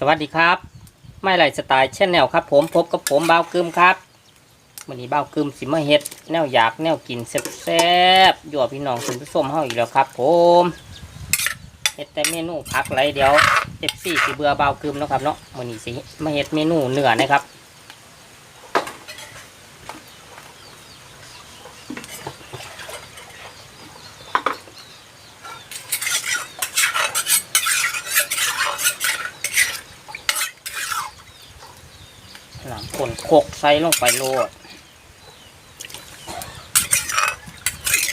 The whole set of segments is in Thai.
สวัสดีครับ ไม่ไหลสไตล์เช่นแนวครับ ผมพบกับผมเบ้ากึมครับวันนี้เบ้ากึมสิมาเฮ็ดแนวอยากแนวกินแซ่บๆอยู่กับพี่น้องคุณผู้ชมเฮาอีกแล้วครับ ผมเฮ็ดแต่เมนูพักไรเดี๋ยวเอฟซีสิเบื่อเบ้ากึมเนาะครับเนาะวันนี้สิมาเฮ็ดเมนูเนื้อนะครับ หลังคน โคกใส่ลงไปโลด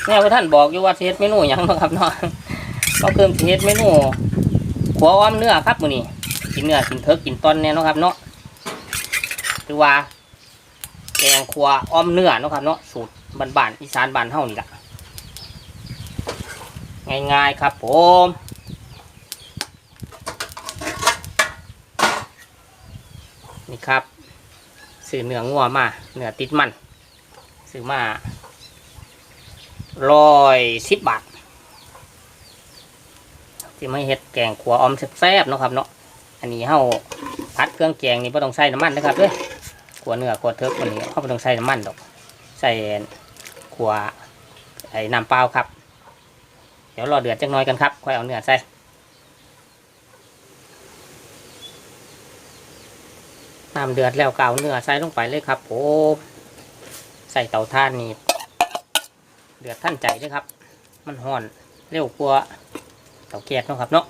แม่พระท่านบอกอยู่ว่าเฮ็ดเมนูหยังนะครับเนาะก็เพิ่มเฮ็ดเมนูขัวอ้อมเนื้อครับมือนี้กินเนื้อกินเทิกกินต้นแน่เนะครับเนาะหรือว่าแกงขัวอ้อมเนื้อนะครับเนาะสูตรบ้านๆอีสานบ้านเฮานี่ล่ะง่ายๆครับผมนี่ครับ ซื้อเนื้องัวมาเนื้อติดมันซื้อมาร้อยสิบบาทที่ไม่เฮ็ดแกงขัวอมแซ่บๆเนาะครับเนาะอันนี้เฮาพัดเครื่องแกงนี่ไม่ต้องใส่น้ำมันนะครับเด้อขัวเนื้อขัวเทิร์กวันนี้เขาไม่ต้องใส่น้ำมันดอก ใส่ขัวไอ้น้ำเปล่าครับ เดี๋ยวรอเดือดจักหน้อยกันครับค่อยเอาเนื้อใส่ น้ำเดือดแล้วเกเอาเนื้อใส่ลงไปเลยครับผมใส่เตาถ่านนี่เดือดท่านใจเลยครับ มันห่อนเร็วกว่าเตาแก๊สเนะครับเนาะ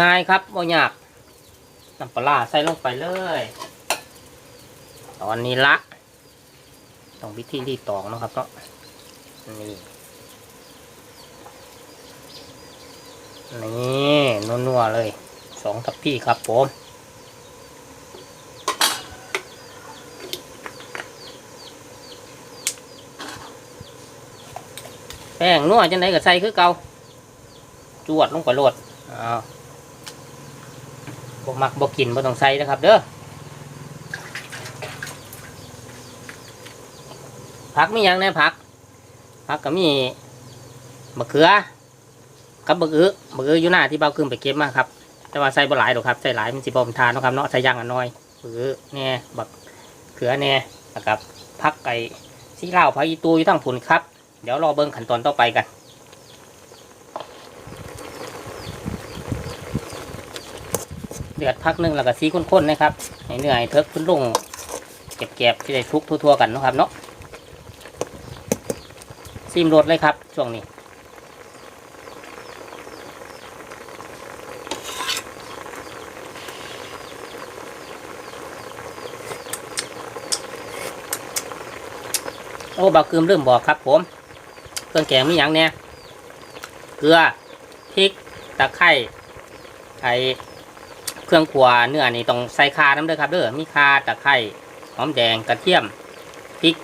ง่ายๆครับบ่ยากน้ำปลาใส่ลงไปเลย ตอนนี้ละต้องวิธีรีตองนะครับเนาะนี่ นี่นัวๆเลยสองทัพพี่ครับผมแป้งนัวจังไดก็ใส่คือเก่าจวดลงไปโลดอ้าวบ่มักบ่กินบ่ต้องใส่นะครับ เด้อผักมีหยังแน่ผักผักก็มีมะเขือ กับบักอื้อบักอื้ออยู่หน้าที่เบาขึ้นไปเก็บมาครับ แต่ว่าใส่บ่หลายหรอกครับใส่หลายมันสิบ่มทานนะครับเนาะใส่ย่างอันน้อยบักอื้อแน่บักเขือแน่นะครับพักไก่ซีเหล้าพักอีตูอยู่ทั้งผุนครับ เดี๋ยวรอเบิ่งขั้นตอนต่อไปกันเดือดพักหนึงแล้วก็ซีข้นๆนะครับให้เนื้อให้เทิกขึ้นลงเก็บๆที่ได้ทุกทั่วๆกันนะครับเนาะซีมรสเลยครับช่วงนี้ อ้บาวเกลือเริ่มบอกครับ ผม เครื่องแกงมีอย่างเนี่ยเกลือพริกตะไคร้ไอเครื่องขัวเนื้อนี่ต้องใส่คาน้ำเด้อครับเด้อมีคาตะไคร้หอมแดงกระเทียมพริก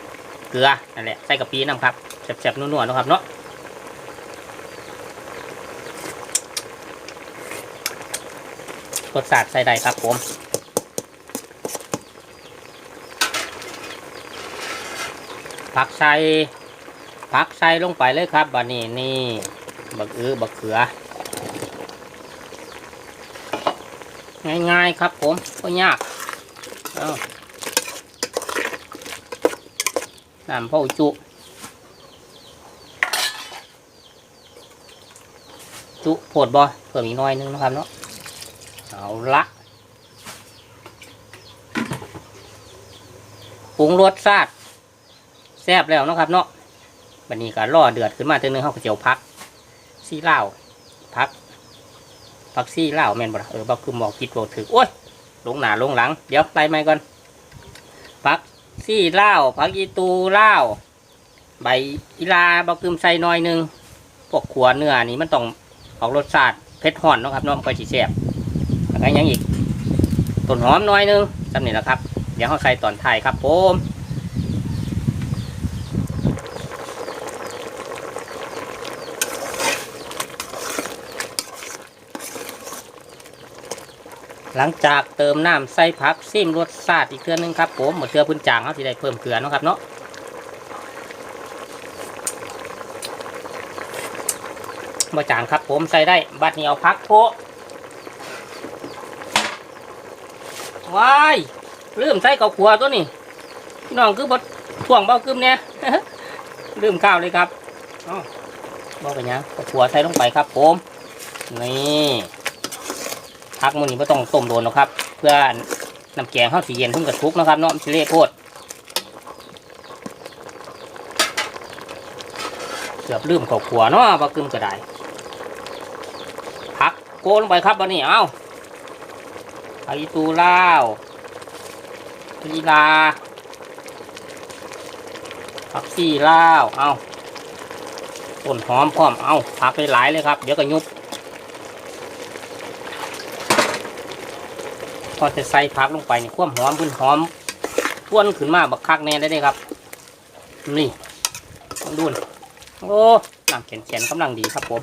เกลือนั่นแหละใส่กะปิน้ำครับแซ่บๆนัวๆนะครับเนาะรสชาติใส่ได้ครับผม ผักใส่ผักใส่ลงไปเลยครับบัดนี้นี่บักอื้อบักเขือ ง่ายๆครับผมก็ยากเอาน้ำพ่อจุจุโผดบอเพิ่มอีกหน้อยนึงนะครับเนาะเอาละปรุงรสชาติ แซ่บแล้วนะครับเนาะบันนี้ก็ล่อเดือดขึ้นมาเทีนึงเขาก็เจียวพักซี่เหล้าพักพักซี่เหล้าแมนบ่เออบ่คือหมอกกิดบ่ถือโอ้ยลงหนาลงหลัง เดี๋ยวไปใหมก่อนพักซี่เหล้าพักอีตูเหล้าใบอีลาบ่คือใส่น่อยหนึงพวกขัวเนื้อนี่มันต้องออกรสชาติเผ็ดห่อนนะครับนาะมันก็สิแซ่บแล้วก็ยังอีกต้นหอมน่อยหนึงจำนี่แหละครับ เดี๋ยวเขาใส่ตอนไทยครับผม หลังจากเติมน้ำใส่ผักซิมรสชาติอีกเทื่อนึงครับผมหมดเทื่อพื้นจางเขาที่ได้เพิ่มเกลือนะครับเนาะบะจางครับผมใส่ได้บัดนี้เอาพักโพว้ายลืมใส่กับขัวตัวนี้พี่น้องคือบดท่วงเบากึมเนี่ยลืมข้าวเลยครับอ้าบอกไปยังกับขัวใส่ลงไปครับผมนี่ พักมันนี้ไม่ต้องต้มโดนหรอกครับ เพื่อน้ำแกงข้าวสีเย็นเพิ่งกระทุกนะครับเนาะมันสิเละโพดเกือบลืมเขาขัวเนาะปลากึมก็ได้พักโกลงไปครับวันนี้เอาไอตูลาวลีลาผักซี่ลาว เอาต้นหอมพร้อม เอาผักไปหลายเลยครับ เดี๋ยวก็ยุบ พอจะใส่ผักลงไปนี่ความหอมขึ้นหอมป้วนขึ้นมาบักคักแน่ได้เลยครับ นี่ต้องดูนโอ้น้ำแข็งแข็งกำลังดีครับผม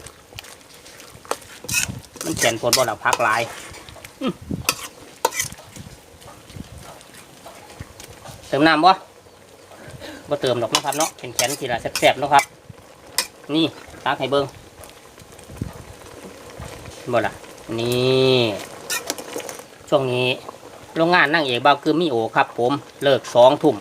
มันแข็งปวดบ่หลับพักหลายเติมน้ำบ่บ่เติมดอกนะครับเนาะแข็งแข็งทีละแซ่บๆนะครับ นี่ตักให้เบิ้งบ่ละนี่ ช่วงนี้โรงงานนั่งเอกบาวกึมมีโอครับ ผมเลิกสองทุ่ม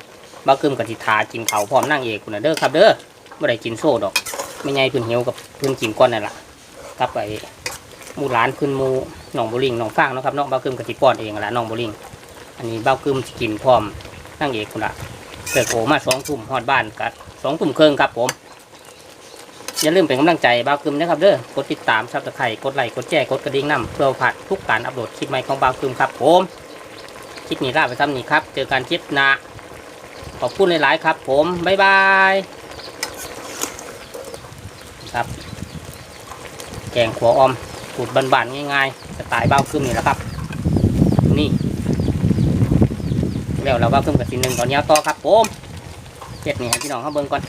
บาวกึมกับทิทากินเขาพร้อมนั่งเอกคุณเด้อครับเด้อไม่ได้กินโซ่ดอกไม่ไงพื้นเหี่ยวกับพื้นกินก้อนนั่นแหละกับไอ้หมูหลานพื้นมูหนองบุริงหนองฟางนะครับเน้องบ้าวกึมกับติป้อนเองละหนองบุริงอันนี้บ้าวกึมสิกินพร้อมนั่งเอกคุณละเกิดโอมาสองทุ่มฮอดบ้านกัดสองทุ่มครึ่งครับผม อย่าลืมเป็นกำลังใจบ้าวกึมนะครับเด้อกดติดตามซับสไครต์กดไลค์กดแชร์กดกระดิ่งนำเพื่อผ่านทุกการอัปโหลดคลิปใหม่ของบ้าวกึมครับผมคลิปนี้ลาไปซ้ำนี้ครับ เจอกันคลิปหน้าขอบคุณหลายๆครับ ผมบ๊ายบายครับ แกงขัวออมสูตรบานๆง่ายๆสไตล์เบ้าขึ้นนี่แหละครับ นี่แล้วเราเบ้าขึ้นกับสีหนึ่งตอนนี้ต่อครับผมเจ็ดนี่ให้พี่น้องเขาเบิ่งก่อน